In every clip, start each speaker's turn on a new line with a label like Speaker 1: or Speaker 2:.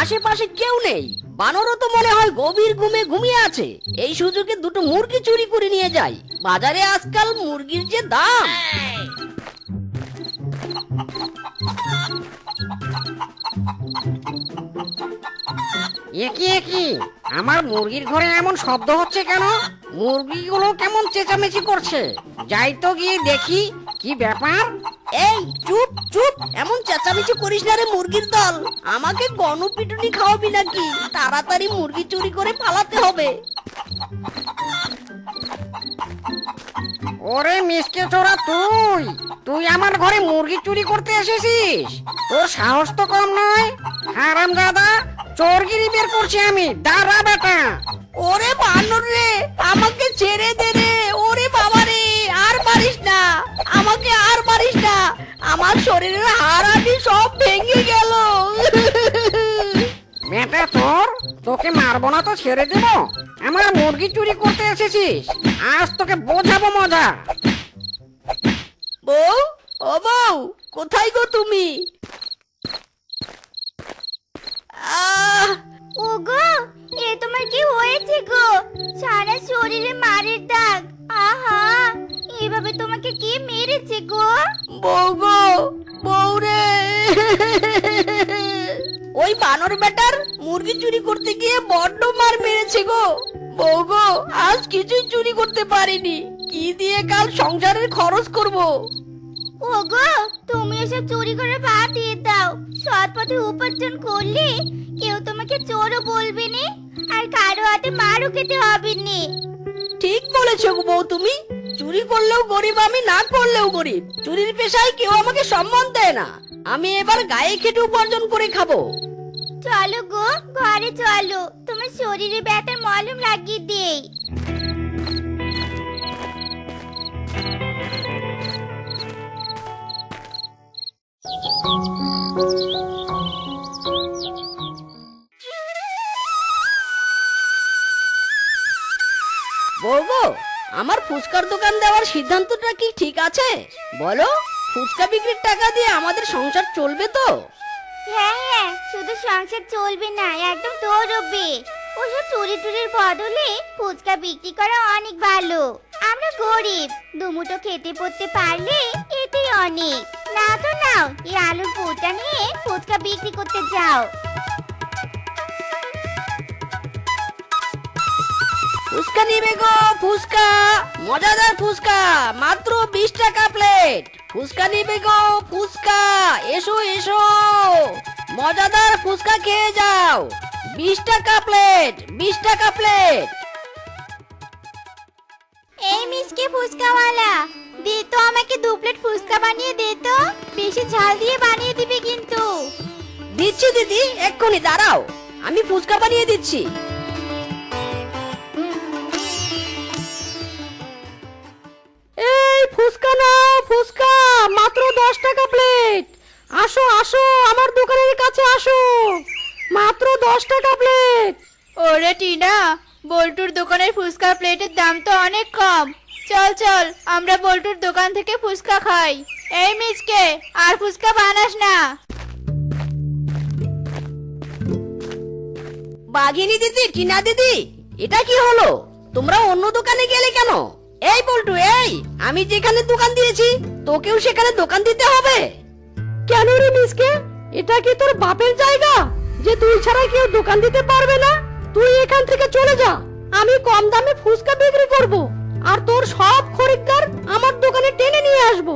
Speaker 1: আশেপাশে কেউ নেই। বানরও তো মনে হয় গভীর ঘুমে ঘুমিয়ে আছে। এই সুযোগে দুটো মুরগি চুরি করে নিয়ে যাই। বাজারে আজকাল মুরগির যে দাম।
Speaker 2: একি একি আমার মুরগির ঘরে এমন শব্দ হচ্ছে কেন? মুরগিগুলো কেমন চেঁচামেচি করছে? যাই তো গিয়ে দেখি কি ব্যাপার?
Speaker 1: এই চুপ! চুপ, এমন চেঁচামেচি করিস না রে মুরগির দল। আমাকে গণপিটুনি খাওয়াবি নাকি? তাড়াতাড়ি মুরগি চুরি করে পালাতে হবে।
Speaker 2: ওরে মিসকে চোরা, তুই! তুই আমার ঘরে মুরগি চুরি করতে এসেছিস? তোর সাহস তো কম নয়। হারাম দাদা চোরগিরি বের করছি আমি। দাঁড়া বেটা!
Speaker 1: আমার শরীরের হাড় হাড়ি সব ভেঙে গেল।
Speaker 2: বেটা তোর? তোকে মারবো না তো ছেড়ে দেব? আমার মুরগি চুরি করতে এসেছিস। আজ তোকে বোঝাবো মজা।
Speaker 1: বউ ও বউ কোথায় গো তুমি? আহ
Speaker 3: ওগো এ তোমার কি হয়েছে গো? সারা শরীরে মারের দাগ। আহা, এভাবে তোমাকে কে মেরেছে গো?
Speaker 1: বউ গো, বউ ওই বানর বেটার মুরগি চুরি করতে গিয়ে বড্ড মার মেরেছে গো। বউ গো, আজ কিছুই চুরি করতে পারিনি। কি দিয়ে কাল সংসারের খরচ করব?
Speaker 3: ওগো তুমি এসব চুরি করে বাদ দিয়ে দাও। সৎ পথে উপার্জন করলে কেউ তোমাকে চোরও বলবে নি আর কারও হাতে মারও খেতে হবে নি
Speaker 1: ঠিক বলেছ গো বউ তুমি। চুরি করলেও গরিব আমি না করলেও গরিব। চুরির পেশায় কেউ আমাকে সম্মান দেয় না। আমি এবার গায়ে খেটে উপার্জন করে খাব।
Speaker 3: চলো গো ঘরে চলো। তোমার শরীরে ব্যথার মলম লাগিয়ে দেই।
Speaker 1: গো আমার ফুচকার দোকান দেওয়ার সিদ্ধান্তটা কি ঠিক আছে? বলো, ফুচকা বিক্রির টাকা দিয়ে আমাদের সংসার চলবে তো?
Speaker 3: হ্যাঁ হ্যাঁ শুধু সংসার চলবে না, একদম দৌড়বে। ওসব চুরি টুরির বদলে ফুচকা বিক্রি করা অনেক ভালো। আমরা গরিব দুমুটো খেতে পড়তে পারলে এতেই অনেক। না তো নাও এই আলুর পুরটা নিয়ে ফুচকা বিক্রি করতে যাও।
Speaker 1: ফুচকা নিবে গো ফুচকা। মজাদার ফুচকা মাত্র বিশ টাকা প্লেট। ফুচকা নিবে গো ফুচকা। এসো এসো। মজাদার ফুচকা খেয়ে যাও। বিশ টাকা প্লেট বিশ টাকা প্লেট।
Speaker 3: এই মিসকে ফুচকাওয়ালা দে তো আমাকে দু প্লেট ফুচকা বানিয়ে দে তো। বেশি ঝাল দিয়ে বানিয়ে দিবি কিন্তু।
Speaker 1: দিচ্ছি দিদি এক্ষুনি দাঁড়াও। আমি ফুচকা বানিয়ে দিচ্ছি। এই ফুচকা নাও ফুচকা। মাত্র দশ টাকা প্লেট। আসো আসো আমার দোকানের কাছে আসো। মাত্র দশ টাকা প্লেট।
Speaker 4: ওরে টিনা বল্টুর দোকানের ফুচকা প্লেটের দাম তো অনেক কম। চল চল আমরা বল্টুর দোকান থেকে ফুচকা খাই। এই মিচকে আর ফুচকা বানাস না।
Speaker 1: বাঘিনী দিদি টিনা দিদি এটা কি হলো? তোমরা অন্য দোকানে গেলে কেন? এই বল্টু এই আমি যেখানে দোকান দিয়েছি তোকেও সেখানে দোকান দিতে হবে। কেন রে মিসকে এটা কি তোর বাপের জায়গা? যে তুই ছাড়া কেউ দোকান দিতে পারবে না? তুই এখান থেকে চলে যা আমি কম দামে ফুচকা বিক্রি করব। আর তোর সব খরিদ্দার আমার দোকানে টেনে নিয়ে আসব।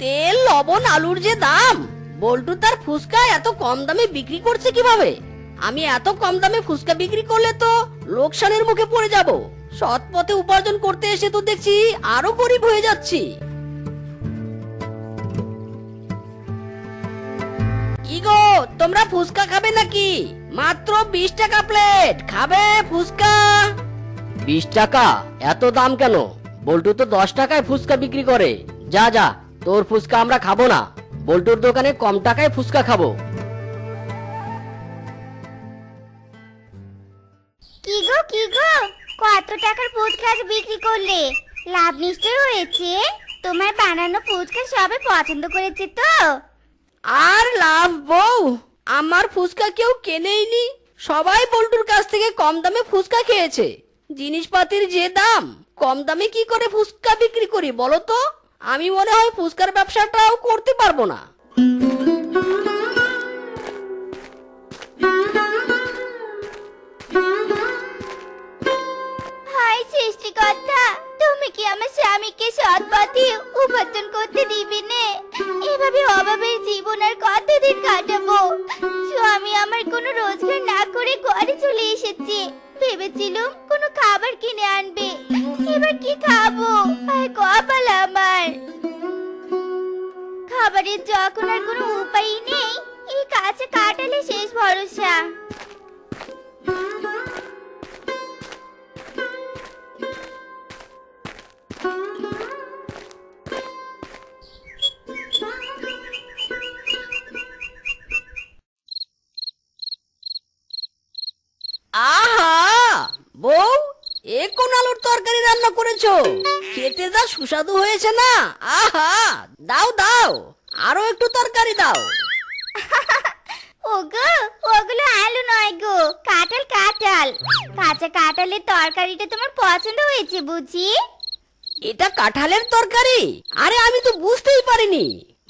Speaker 1: তেল, লবণ, আলুর যে দাম, বল্টু তার ফুচকা এত কম দামে বিক্রি করছে কীভাবে? আমি এত কম দামে ফুচকা বিক্রি করলে তো লোকসানের মুখে পড়ে যাব। সৎ পথে উপার্জন করতে এসে তো দেখছি আরও গরিব হয়ে যাচ্ছি। তোমরা ফুচকা খাবে নাকি? মাত্র বিশ টাকা প্লেট। খাবে ফুচকা? বিশ টাকা? এত দাম কেন? বল্টু তো দশ টাকায় ফুচকা বিক্রি করে। যা যা তোর ফুচকা আমরা খাব না। বল্টুর দোকানে কম টাকায় ফুচকা খাব।
Speaker 3: কি গো কি গো? কত টাকার ফুচকা আজ বিক্রি করলে? লাভ নিশ্চয় হয়েছে। তোমার বানানো ফুচকা সবাই পছন্দ করেছে তো?
Speaker 1: আর লাভ বউ, আমার ফুচকা কেউ কেনেইনি? সবাই বল্টুর কাছ থেকে কম দামে ফুচকা খেয়েছে। জিনিসপাতির যে দাম, কম দামে কি করে ফুচকা বিক্রি করি বলো তো? আমি মনে হয় ফুচকার ব্যবসাটাও করতে পারব না।
Speaker 3: হাই সৃষ্টিকর্তা তুমি কি আমার স্বামীকে সৎ পথে উপার্জন করতে দিবি নে? এভাবে অভাবের জীবন আর কতদিন কাটাবো? স্বামী আমার কোনো রোজগার না করে ঘরে চলে এসেছে। ভেবেছিলাম কোনো খাবার কিনে আনবে। এবার কি খাব? আর কপাল আমার। খাবারের যখন আর কোনো উপায় নেই, এই কাছে কাটালে শেষ ভরসা।
Speaker 1: খেতে যা সুস্বাদু হয়েছে না। আহা! দাও দাও, আরও একটু তরকারি দাও।
Speaker 3: ওগো, ওগুলো আলু নয় গো, কাঁঠাল কাঁঠাল। কাঁচা কাঁঠালের তরকারিটা তোমার পছন্দ হয়েছে বুঝি?
Speaker 1: এটা কাঁঠালের তরকারি? আরে আমি তো বুঝতেই পারিনি।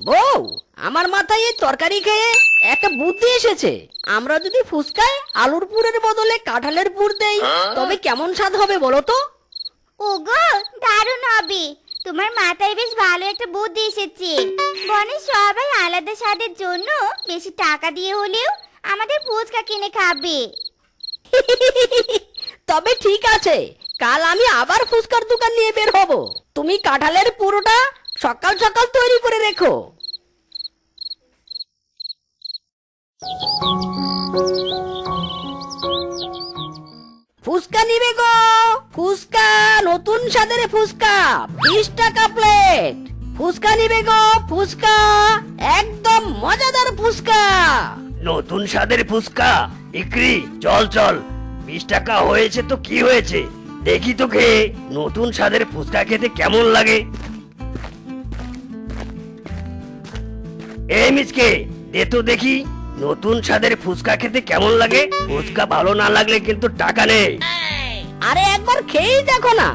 Speaker 1: বউ আমার মাথায় এই তরকারি খেয়ে একটা বুদ্ধি এসেছে। আমরা যদি ফুসকায় আলুর পুরের বদলে কাঁঠালের পুর দেই তবে কেমন স্বাদ হবে বলো তো?
Speaker 3: ওগো দারুণ হবে। তোমার মাথায় বেশ ভালো একটা বুদ্ধি এসেছে। বনে সবাই আলাদা স্বাদের জন্য বেশি টাকা দিয়ে হলেও আমাদের ফুচকা কিনে খাবে।
Speaker 1: তবে ঠিক আছে। কাল আমি আবার ফুচকার দোকান নিয়ে বের হব। তুমি কাঁঠালের পুরোটা সকাল সকাল তৈরি করে রেখো। ফুচকা নিবে গো! ফুচকা, নতুন স্বাদের ফুচকা, বিশ টাকা প্লেট। ফুচকা নিবে গো, ফুচকা, একদম মজাদার ফুচকা।
Speaker 5: নতুন স্বাদের ফুচকা? বিক্রি চল চল। বিশ টাকা হয়েছে তো কি হয়েছে? দেখি তোকে নতুন স্বাদের ফুচকা খেতে কেমন লাগে? এই মিচকে দে তো দেখি নতুন স্বাদের ফুচকা খেতে কেমন লাগে? ফুচকা ভালো না লাগলে কিন্তু টাকা নেই।
Speaker 1: আরে একবার খেয়েই দেখো না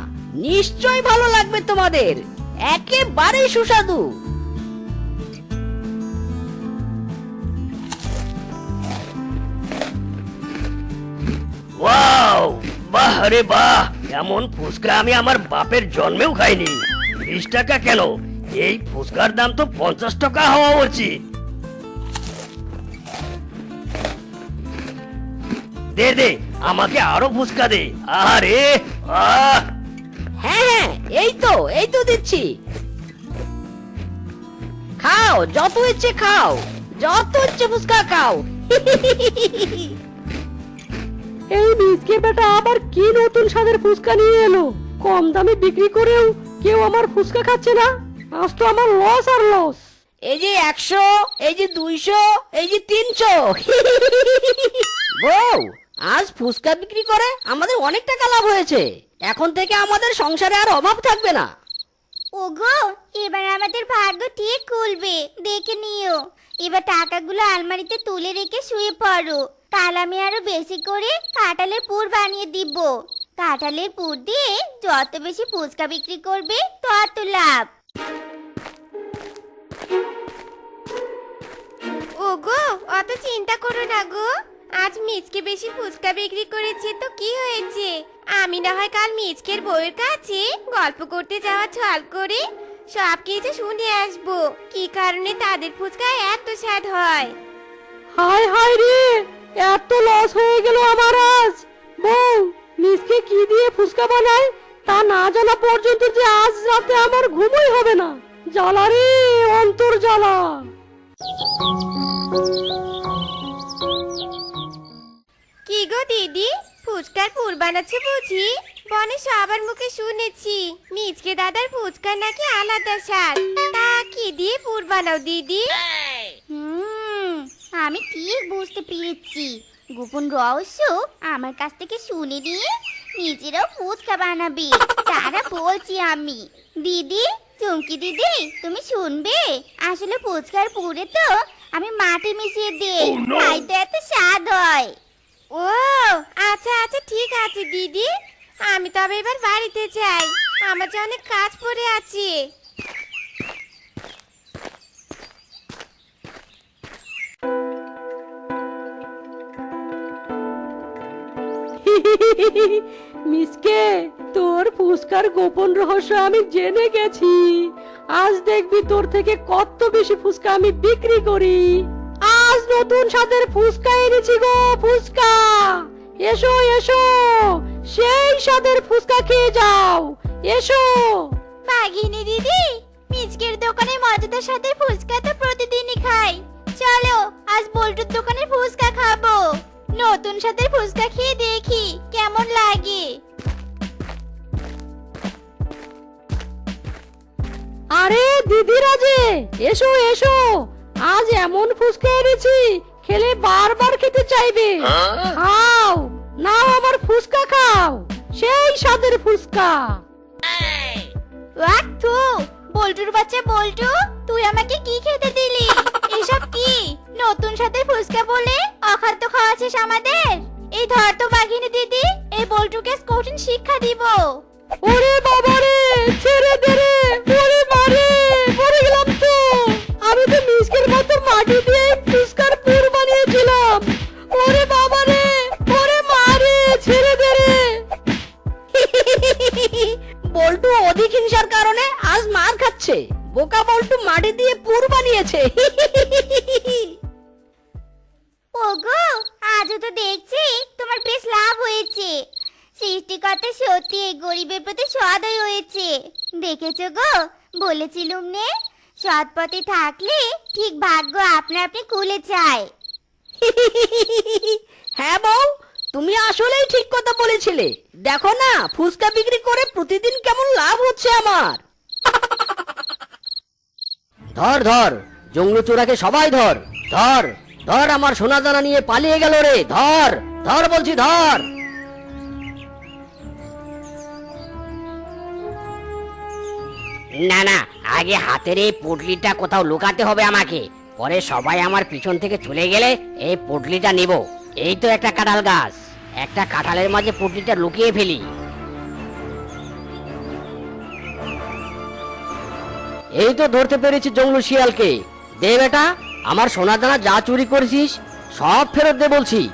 Speaker 1: নিশ্চয়ই ভালো লাগবে তোমাদের একেবারেই সুস্বাদু।
Speaker 5: ওয়াও বাহ রে বাহ। এমন ফুচকা আমি আমার বাপের জন্মেও খাইনি। বিশ টাকা কেন? এই ফুচকার দাম তো পঞ্চাশ টাকা হওয়া উচিত। দে দে, আমাকে আরও ফুচকা দে। আরে আহ!
Speaker 1: হ্যাঁ হ্যাঁ এই তো এই তো দিচ্ছি। খাও, যত ইচ্ছে খাও, যত ইচ্ছে ফুচকা খাও।
Speaker 6: এই মিসকে বেটা আবার কি নতুন স্বাদের ফুচকা নিয়ে এলো? কম দামে বিক্রি করেও কেউ আমার ফুচকা খাচ্ছে না। আজ তো আমার লস আর লস
Speaker 1: এই যে একশো এই যে দুইশো এই যে তিনশো। বউ আজ ফুচকা বিক্রি করে আমাদের অনেক টাকা লাভ হয়েছে। এখন থেকে আমাদের সংসারে আর অভাব থাকবে না।
Speaker 3: ওগো এবার আমাদের ভাগ্য ঠিক খুলবে। দেখে নিও। এবার টাকাগুলো আলমারিতে তুলে রেখে শুয়ে পড়ো। কাল আমি আরও বেশি করে কাঁঠালের পুর বানিয়ে দিব। কাঁঠালের পুর দিয়ে যত বেশি ফুচকা বিক্রি করবে, তত লাভ।
Speaker 7: ওগো, অত চিন্তা করো না গো। আজ মিচকে বেশি ফুচকা বিক্রি করেছে তো কি হয়েছে? আমি না হয় কাল মিচকের বউয়ের কাছে গল্প করতে যাওয়া ছল করে সব কিছু শুনে আসব। কি কারণে তাদের ফুচকা এত স্বাদ হয়?
Speaker 6: হায় হায় রে! এত লস হয়ে গেল আমার আজ। বউ মিসকে কি দিয়ে ফুচকা বানায়? তা না জানা পর্যন্ত যে আজ রাতে আমার ঘুমই হবে না। জ্বালা রে অন্তর জ্বালা।
Speaker 7: কি গো দিদি? ফুচকার পুর বানাচ্ছে বুঝি? বনে সবার মুখে শুনেছি মিচকে দাদার ফুচকা নাকি আলাদা স্বাদ। তা কি দিয়ে পুর বানাও দিদি?
Speaker 3: হুম আমি ঠিক বুঝতে পেরেছি। গোপন রহস্য আমার কাছ থেকে শুনে নিয়ে নিজেরাও ফুচকা বানাবে। তারা বলছি আমি দিদি চুমকি দিদি তুমি শুনবে? আসলে ফুচকার পুরে তো আমি মাটি মিশিয়ে দিই খাইতে এত স্বাদ হয়।
Speaker 7: ও আচ্ছা আচ্ছা ঠিক আছে দিদি। আমি তবে এবার বাড়িতে যাই। আমার যে অনেক কাজ পড়ে আছে।
Speaker 6: মিসকে, তোর ফুসকার গোপন রহস্য আমি জেনে গেছি। আজ দেখবি তোর থেকে কত বেশি ফুসকা আমি বিক্রি করি। আজ নতুন স্বাদের ফুসকা এনেছি গো, ফুসকা। এসো এসো, সেই স্বাদের ফুসকা খেয়ে যাও। এসো।
Speaker 3: বাঘিনী দিদি মিচকের দোকানে মজাদার সাথে ফুচকা তো প্রতিদিনই খাই। চলো, আজ বল্টুর দোকানে ফুচকা খাব। নতুন সাথে ফুচকা খেয়ে দেখি কেমন লাগে?
Speaker 6: আরে দিদিরা যে এসো এসো। আজ এমন ফুসকা এনেছি খেলে বারবার খেতে চাইবে। খাও নাও আমার ফুচকা খাও সেই স্বাদের ফুচকা।
Speaker 3: ওয়াক থু বল্টুর বাচ্চা বল্টু তুই আমাকে কি খেতে দিলি? এসব কি? নতুন সাথে ফুচকা বলে অখাদ্য খাওয়াছিস আমাদের? এই ধর তো বাঘিনী দিদি এই বল্টুকে কঠিন শিক্ষা দিব।
Speaker 6: ওরে বাবা রে ছেড়ে দে রে ওরে মারে মরে গেলাম তো। আমি তো মিসকের মতো মাটি দিয়ে ফুসকার পুর বানিয়েছিলাম। ওরে বাবা রে ওরে মারে ছেড়ে দে রে।
Speaker 1: বল্টু অধিক হিংসার কারণে আজ মার খাচ্ছে। বোকা বল্টু মাটি দিয়ে পুর বানিয়েছে।
Speaker 3: ওগো আজও তো দেখছি তোমার বেশ লাভ হয়েছে। সৃষ্টিকর্তা সত্যি এই গরিবের প্রতি সদয় হয়েছে। দেখেছ গো বলেছিলুম নে সৎ পথে থাকলে ঠিক ভাগ্য আপনা আপনি খুলে যায়।
Speaker 1: হ্যাঁ বউ তুমি আসলেই ঠিক কথা বলেছিলে। দেখো না ফুচকা বিক্রি করে প্রতিদিন কেমন লাভ হচ্ছে আমার। ধর ধর। জঙ্গলু চোরাকে সবাই ধর। ধর। ধর আমার সোনা দানা নিয়ে পালিয়ে গেল রে ধর ধর বলছি ধর।
Speaker 8: না না আগে হাতের এই পুটলিটা কোথাও লুকাতে হবে আমাকে। পরে সবাই আমার পিছন থেকে চলে গেলে এই পুটলিটা নিব। এই তো একটা কাঁঠাল গাছ। একটা কাঁঠালের মাঝে পুটলিটা লুকিয়ে ফেলি।
Speaker 1: এই তো ধরতে পেরেছি জঙ্গলু শিয়ালকে। দে বেটা আমার সোনা দানা যা চুরি করেছিস, সব ফেরত দে বলছি।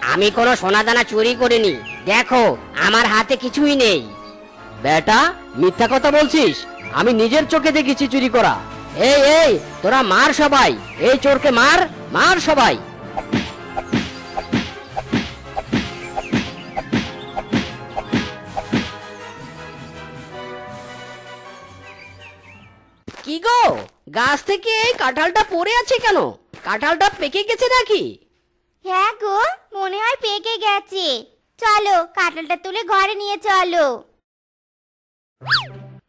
Speaker 8: আমি কোনো সোনা দানা চুরি করিনি। দেখো, আমার হাতে কিছুই নেই।
Speaker 1: বেটা, মিথ্যা কথা বলছিস? আমি নিজের চোখে দেখেছি চুরি করা। এই এই, তোরা মার সবাই। এই চোরকে মার মার সবাই। কি গো? গাছ থেকে এই কাঁঠালটা পড়ে আছে কেন? কাঁঠালটা পেকে গেছে নাকি?
Speaker 3: হ্যাঁ গো মনে হয় পেকে গেছে। চলো কাঁঠালটা তুলে ঘরে নিয়ে চলো।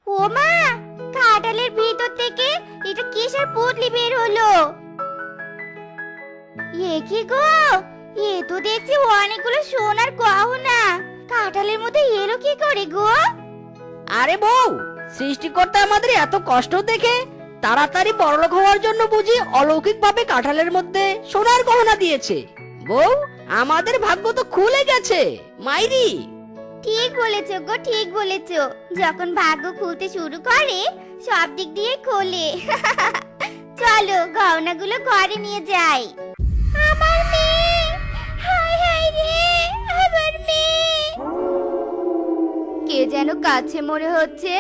Speaker 3: ও মা কাঁঠালের ভিতর থেকে এটা কিসের পুটলি বের হলো? এ কি গো? এ তো দেখছি অনেকগুলো সোনার গহনা। কাঁঠালের মধ্যে এলো কি করে গো?
Speaker 1: আরে বউ সৃষ্টিকর্তা আমাদের এত কষ্ট দেখে তাড়াতাড়ি বড়লোক হওয়ার জন্য বুঝি অলৌকিক ভাবে কাঁঠালের মধ্যে সোনার গহনা দিয়েছে। বউ, আমাদের ভাগ্য তো খুলে গেছে, মাইরি।
Speaker 3: ঠিক বলেছ গো, ঠিক বলেছ। যখন ভাগ্য খুলতে শুরু করে, সব দিক দিয়ে খোলে। চলো, গহনাগুলো ঘরে নিয়ে যাই। আমার হায় হায় রে, আমার মেয়ে। কে যেন কাছে মনে হচ্ছে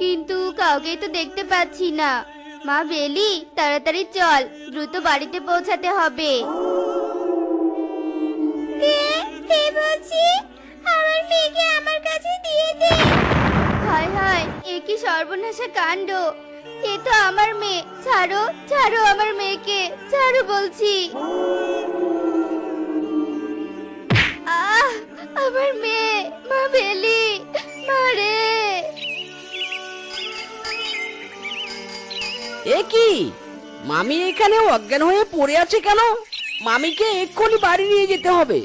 Speaker 3: কিন্তু কাউকেই তো দেখতে পাচ্ছি না। মা বেলি তাড়াতাড়ি চল দ্রুত বাড়িতে পৌঁছাতে হবে। আমার মেয়েকে আমার কাছে দিয়ে দে। হায় হায় এ কি সর্বনাশা কাণ্ড। এ তো আমার মেয়ে। ছাড়ো ছাড়ো আমার মেয়েকে। ছাড়ো বলছি। আহ আমার মেয়ে মা বেলি মারে
Speaker 1: এ কি? মামি এখানে অজ্ঞান হয়ে পড়ে আছে কেন? মামিকে এক্ষুনি বাড়ি নিয়ে যেতে হবে।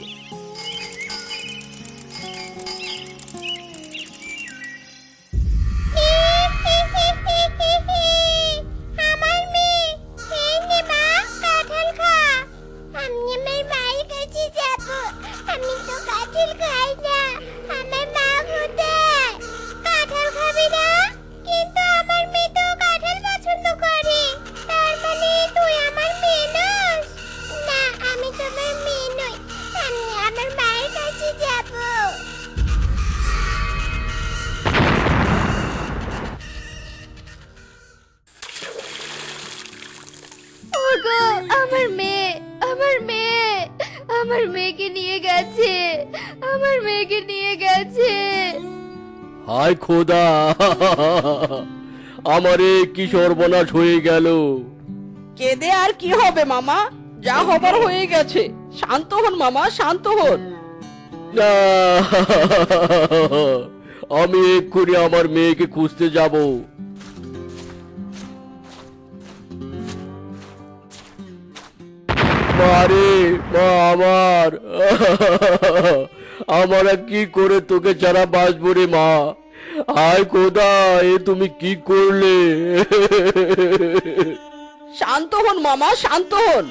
Speaker 6: হায় খোদা। আমারে কি সর্বনাশ হয়ে গেল।
Speaker 1: কেঁদে আর কি হবে মামা? যা হবার হয়ে গেছে। শান্ত হন মামা শান্ত হন।
Speaker 6: না আমি এক্ষুনি আমার মেয়েকে খুঁজতে যাব। মারে মা আমার। আমার কি করে তোকে ছাড়া বাঁচবো রে মা? আয় কোদা এ তুমি কি করলে?
Speaker 1: শান্ত হন মামা শান্ত হন।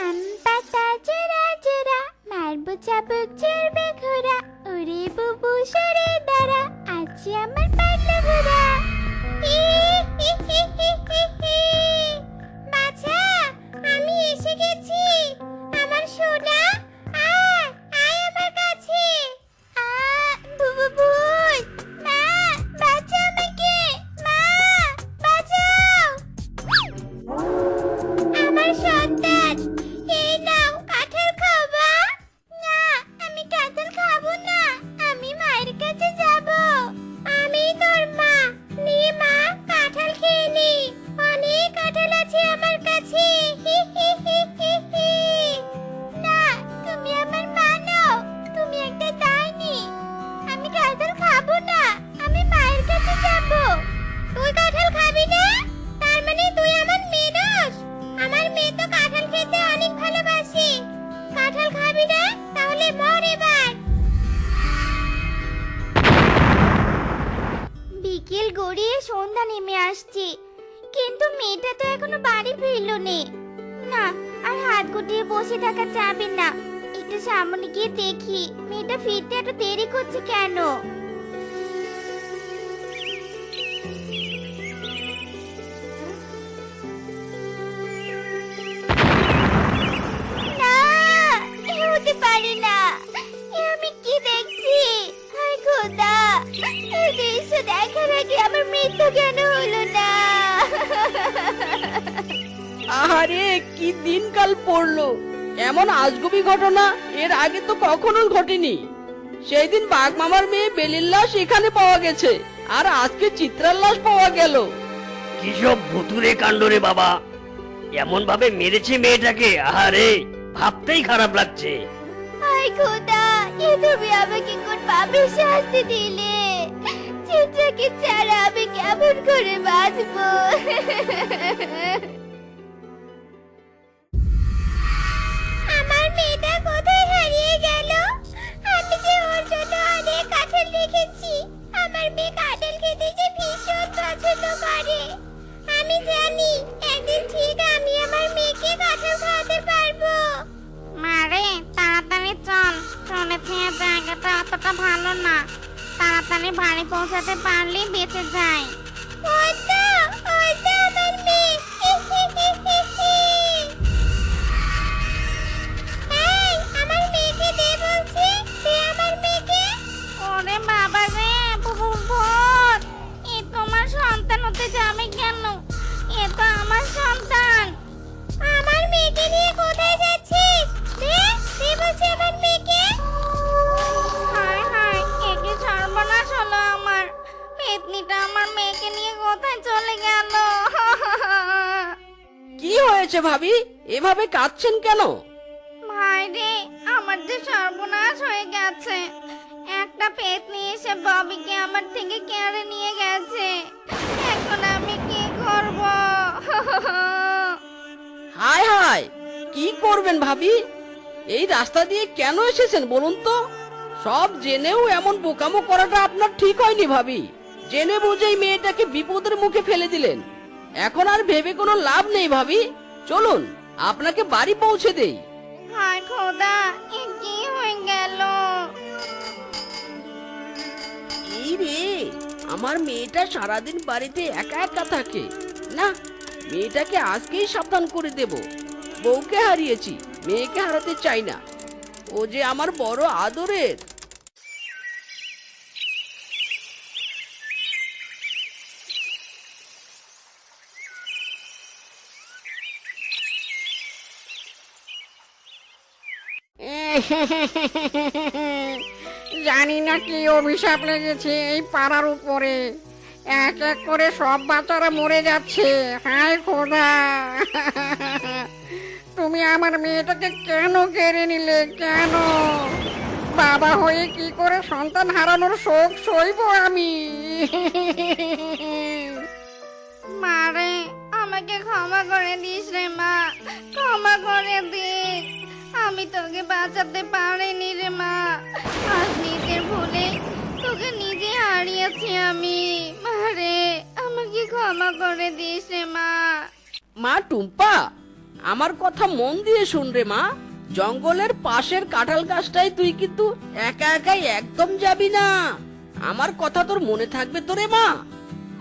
Speaker 3: আম পাতা জোড়া জোড়া মারবো চাবুক চড়বে ঘোড়া ওরে বুবু সরে দাঁড়া আছি আমার পাগলা ঘোড়া। হি, হি, হি, হি, হি, হি। বাছা আমি গেছি আমার সোনা গড়িয়ে সন্ধ্যা নেমে আসছি। কিন্তু মেয়েটা তো এখনও বাড়ি ফিরলো নে। না, আর হাত গুটিয়ে বসে থাকা যাবে না। একটু সামনে গিয়ে দেখি, মেয়েটা ফিরতে এত দেরি করছে কেন? মৃত্যু কেন হলো না?
Speaker 1: আহারে কি দিনকাল পড়ল। এমন আজগুবি ঘটনা এর আগে তো কখনো ঘটেনি। সেই দিন বাঘ মামার মেয়ে বেলির লাশ এখানে পাওয়া গেছে আর আজকে চিত্রার লাশ পাওয়া গেল।
Speaker 5: কি সব ভুতুরে কাণ্ড রে বাবা। এমন ভাবে মেরেছে মেয়েটাকে আহারে ভাবতেই খারাপ লাগছে।
Speaker 3: হায় খোদা এ তুমি আমাকে কোন পাপের শাস্তি দিলে? চিত্রাকে ছাড়া আমি কেমন করে বাঁচবো? আমার মেয়েটা কোথায় হারিয়ে গেল? আমি যে ওর জন্য অনেক কাঁঠাল রেখেছি, আমার মেয়ে কাঁঠাল খেতে যে ভীষণ পছন্দ করে। আমি জানি, একদিন ঠিক আমি আমার মেয়েকে কাঁঠাল খাওয়াতে পারব।
Speaker 9: মারে তাড়াতাড়ি চল শুনেছি জায়গাটা অতটা ভালো না। তাড়াতাড়ি বাড়ি পৌঁছাতে পারলেই বেঁচে যায়।
Speaker 3: আমার মেয়ে। হি, হি, হি, হি, হি। এই, আমার মেয়েকে দে বলছি। দে আমার মেয়েকে।
Speaker 9: ওরে বাবা রে ভূত ভূত এ তোমার সন্তান হতে যাবে কেন? এ তো আমার সন্তান।
Speaker 3: আমার মেয়েকে নিয়ে কোথায়
Speaker 1: হয়েছে ভাবি? এভাবে কাঁদছেন কেন?
Speaker 9: ভাই রে আমার যে সর্বনাশ হয়ে গেছে। একটা পেতনি এসে ববিকে আমার থেকে কেড়ে নিয়ে গেছে। এখন আমি কি করব?
Speaker 1: হায় হায় কি করবেন ভাবি? এই রাস্তা দিয়ে কেন এসেছেন বলুন তো? সব জেনেও এমন বোকামো করাটা আপনার ঠিক হয়নি ভাবি। জেনে বুঝেই মেয়েটাকে বিপদের মুখে ফেলে দিলেন। এখন আর ভেবে কোনো লাভ নেই ভাবি। চলুন আপনাকে বাড়ি পৌঁছে দেই।
Speaker 9: হায় খোদা এ কি হয়ে গেল?
Speaker 1: এই রে আমার মেয়েটা সারাদিন বাড়িতে একা একা থাকে। না মেয়েটাকে আজকেই সাবধান করে দেব। বউকে হারিয়েছি মেয়েকে হারাতে চাই না। ও যে আমার বড় আদরের।
Speaker 6: জানি না কি অভিশাপ লেগেছে এই পাড়ার উপরে। এক এক করে সব বাচ্চারা মরে যাচ্ছে। হায় খোদা! তুমি আমার মেয়েটাকে কেন কেড়ে নিলে? কেন? বাবা হয়ে কি করে সন্তান হারানোর শোক সইব আমি?
Speaker 9: মারে আমাকে ক্ষমা করে দিস রে মা। ক্ষমা করে দিস আমি তোকে বাঁচাতে পারিনি রে মা। আজ নিজের ভুলে তোকে নিজে হারিয়েছি আমি। মারে আমাকে ক্ষমা করে দিস রে মা।
Speaker 1: মা টুম্পা আমার কথা মন দিয়ে শুন রে মা। জঙ্গলের পাশের কাঁঠাল গাছটাই তুই কিন্তু একা একাই একদম যাবি না। আমার কথা তোর মনে থাকবে তো রে মা?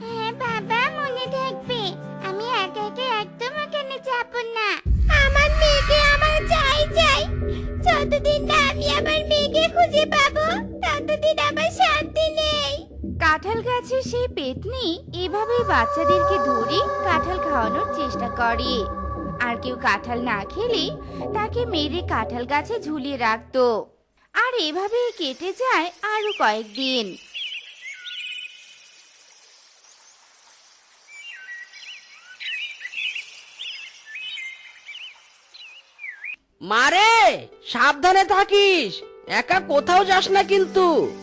Speaker 3: হ্যাঁ বাবা মনে থাকবে। আমি একা একা একদম ওখানে যাব না। যতদিন না আমি আমার মেয়েকে খুঁজে পাবো, ততদিন আমার শান্তি নেই।
Speaker 10: কাঁঠাল গাছের সেই পেতনি এভাবেই বাচ্চাদেরকে ধরে কাঁঠাল খাওয়ানোর চেষ্টা করে। আর কেউ কাঁঠাল না খেলে তাকে মেরে কাঁঠাল গাছে ঝুলিয়ে রাখতো। আর এভাবেই কেটে যায় আরও কয়েকদিন।
Speaker 1: মারে, সাবধানে থাকিস। একা কোথাও যাস না কিন্তু।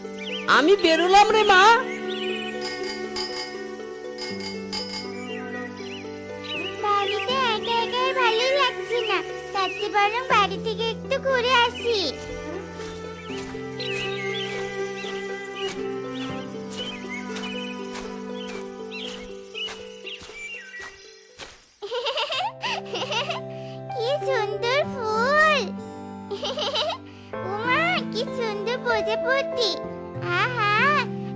Speaker 1: আমি বেরোলাম রে মা।
Speaker 3: বাড়িতে একা একাই ভালো লাগছে না। তার বরং বাড়ি থেকে একটু ঘুরে আসি। কি সুন্দর প্রজাপতি আহা,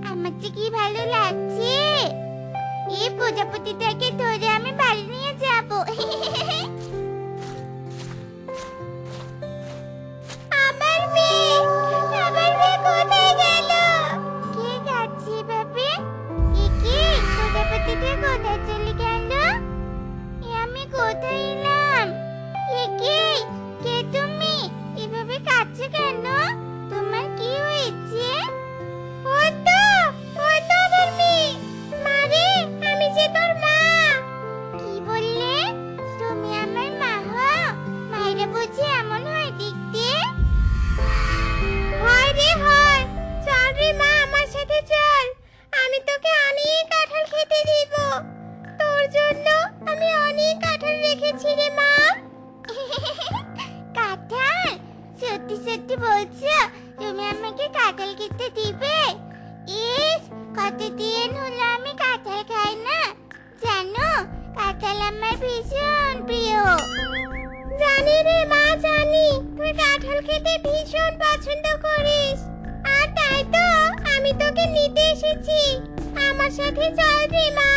Speaker 3: আমার যে কি ভালো লাগছে। এই প্রজাপতিটাকে ধরে আমি বাড়ি নিয়ে যাব। কে প্রজাপতিটা কোথায় চলে আমি কোথায় সাথে চল রে মা।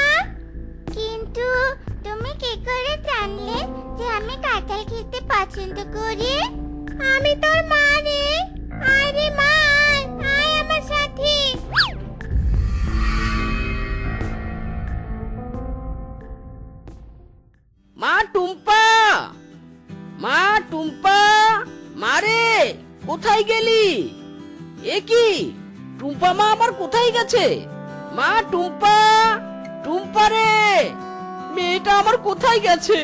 Speaker 3: কিন্তু তুমি কি করে জানলে যে আমি কাঁঠাল খেতে পছন্দ করি? আমি তোর মা রে। আয় রে মা, আয় আমার সাথে।
Speaker 1: মা টুম্পা মা টুম্পা মারে কোথায় গেলি? এ কি? টুম্পা মা আমার কোথায় গেছে? মা, টুম্পা টুম্পা রে, মেয়েটা আমার কোথায় গেছে?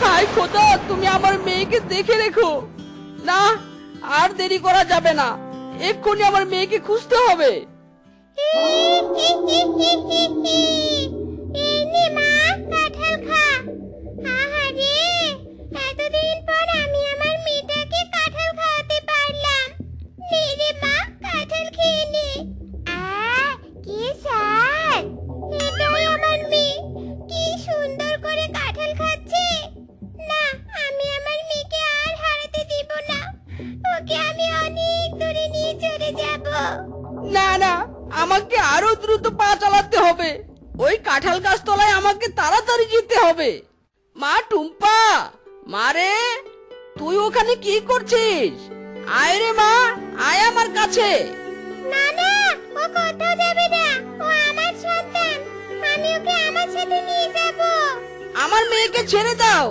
Speaker 1: হায় খোদা, তুমি আমার মেয়েকে দেখে রেখো। না, আর দেরি করা যাবে না। এক্ষুনি আমার মেয়েকে খুঁজতে হবে।
Speaker 3: এই নে। কি না না।
Speaker 1: আমাকে আরও দ্রুত পা চালাতে হবে। ওই কাঁঠাল গাছ তলায় আমাকে তাড়াতাড়ি যেতে হবে। মা টুম্পা মারে তুই ওখানে কি করছিস? আয় মা, আয় আমার কাছে।
Speaker 3: ও কোথাও যাবে না? ও আমার সন্তান। আমি ওকে আমার সাথে নিয়ে যাব।
Speaker 1: আমার মেয়েকে ছেড়ে দাও।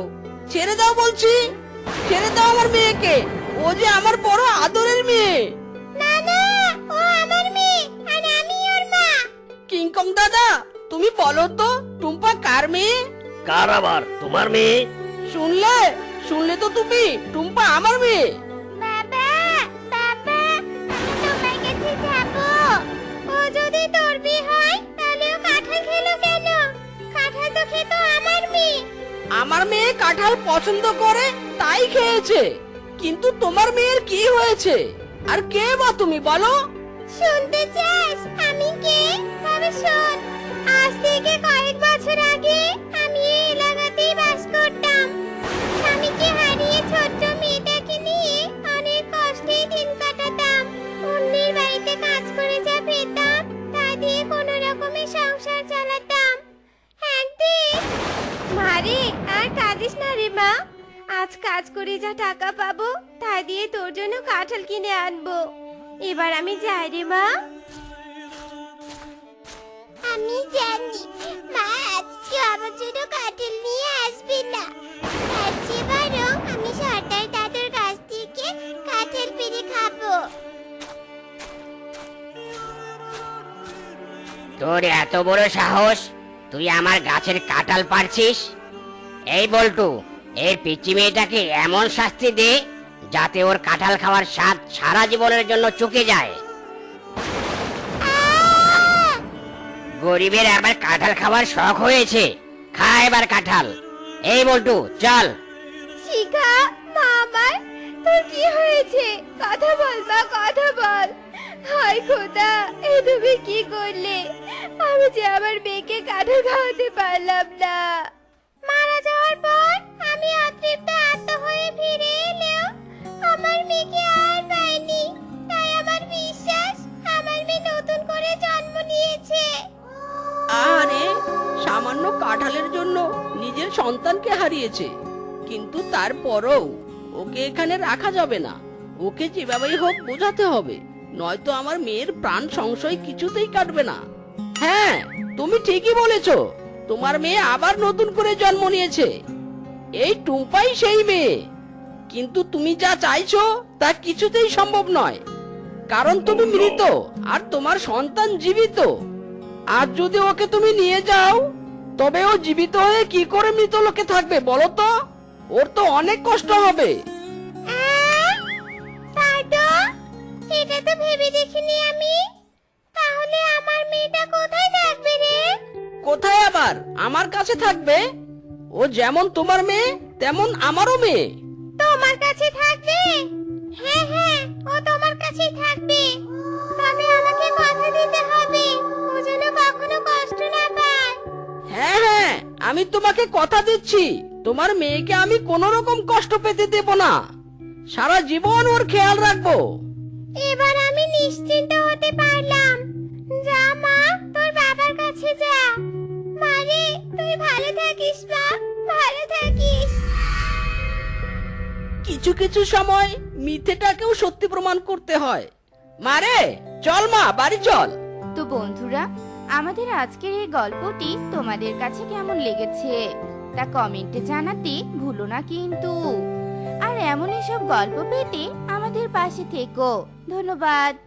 Speaker 1: ছেড়ে দাও বলছি। ছেড়ে দাও আমার মেয়েকে। ও ও যে আমার বড় আদরের মেয়ে।
Speaker 3: না না ও আমার মেয়ে আর আমি ওর মা।
Speaker 1: কিংকং দাদা তুমি বলো তো টুম্পা কার মেয়ে?
Speaker 5: কার আবার? তোমার মেয়ে?
Speaker 1: শুনলে? শুনলে তো তুমি টুম্পা আমার মেয়ে।
Speaker 3: যদি তোর বিয়ে হয় তাহলে ও কাঁঠাল খেলো কেন? কাঁঠাল তো খেত আমার মেয়ে।
Speaker 1: আমার মেয়ে কাঁঠাল পছন্দ করে তাই খেয়েছে। কিন্তু তোমার মেয়ের কি হয়েছে? আর কে বা তুমি বলো?
Speaker 3: শুনতে চাস? আমি কে? তবে শোন আজ থেকে কয়েক বছর আগে
Speaker 7: আর না রে মা। আজ কাজ করে যা টাকা পাবো তা দিয়ে তোর জন্য কাঁঠাল কিনে আনব। এবার আমি যাই রে মা।
Speaker 3: আমি জানি মা আজকে আমার জন্য কাঁঠাল নিয়ে আসবে না। তার চেয়ে বরং আমি সর্দার দাদুর কাছ থেকে কাঁঠাল পেরে খাব।
Speaker 8: তোর এত বড় সাহস তুই আমার গাছের কাঁঠাল পারছিস এই বল্টু এর পিচি মেয়েটাকে এমন শাস্তি দে যাতে ওর কাঁঠাল খাওয়ার স্বাদ সারা জীবনের জন্য চুকে যায়। গরিবের আবার কাঁঠাল খাওয়ার শখ হয়েছে। খা এবার কাঁঠাল। এই বল্টু, চল।
Speaker 7: শিখা, মা আমার, তোর কি হয়েছে? কথা বল মা, কথা বল। হায় খোদা, এ তুমি কি করলে? আমি যে আমার মেয়েকে কাঁঠাল খাওয়াতে পারলাম না।
Speaker 3: মারা যাওয়ার পর আমি অতৃপ্ত আত্ম হয়ে ফিরে এলেও আমার মেয়েকে আর পাইনি। তাই আমার বিশ্বাস আমার মেয়ে নতুন করে জন্ম নিয়েছে।
Speaker 1: আরে, সামান্য কাঁঠালের জন্য নিজের সন্তানকে হারিয়েছে। কিন্তু তারপরও ওকে এখানে রাখা যাবে না। ওকে যেভাবেই হোক বোঝাতে হবে, নয়তো আমার মেয়ের প্রাণ সংশয় কিছুতেই কাটবে না। হ্যাঁ তুমি ঠিকই বলেছ। তোমার মেয়ে আবার নতুন করে জন্ম নিয়েছে। এই টুম্পাই সেই মেয়ে। কিন্তু তুমি যা চাইছো তা কিছুতেই সম্ভব নয়। কারণ তুমি মৃত আর তোমার সন্তান জীবিত। আর যদি ওকে তুমি নিয়ে যাও তবে ও জীবিত হয়ে কি করে মৃত লোকে থাকবে বলো তো? ওর তো অনেক কষ্ট হবে।
Speaker 3: আহ! তাই তো এটা তো ভেবে দেখিনি আমি। তাহলে আমার মেয়েটা কোথায় থাকবে রে?
Speaker 1: কোথায় আবার? আমার কাছে থাকবে? ও যেমন তোমার মেয়ে তেমন আমারও মেয়ে।
Speaker 3: তোমার কাছে থাকবে? হ্যাঁ হ্যাঁ ও তোমার কাছেই থাকবে। তবে আমাকে কথা দিতে হবে। ও যেন কখনো কষ্ট না পায়।
Speaker 1: হ্যাঁ হ্যাঁ আমি তোমাকে কথা দিচ্ছি। তোমার মেয়েকে আমি কোনো রকম কষ্ট পেতে দেব না। সারা জীবন ওর খেয়াল রাখব।
Speaker 3: এবার আমি নিশ্চিন্ত হতে পারলাম। কিছু
Speaker 1: কিছু সময় মিথ্যেটাকেও সত্যি প্রমাণ করতে হয়। মারে চল মা, বাড়ি চল।
Speaker 10: তো বন্ধুরা, আমাদের আজকের এই গল্পটি তোমাদের কাছে কেমন লেগেছে? তা কমেন্টে জানাতে ভুলো না কিন্তু। আর এমন সব গল্প পেতে আমাদের পাশে থেকো। ধন্যবাদ।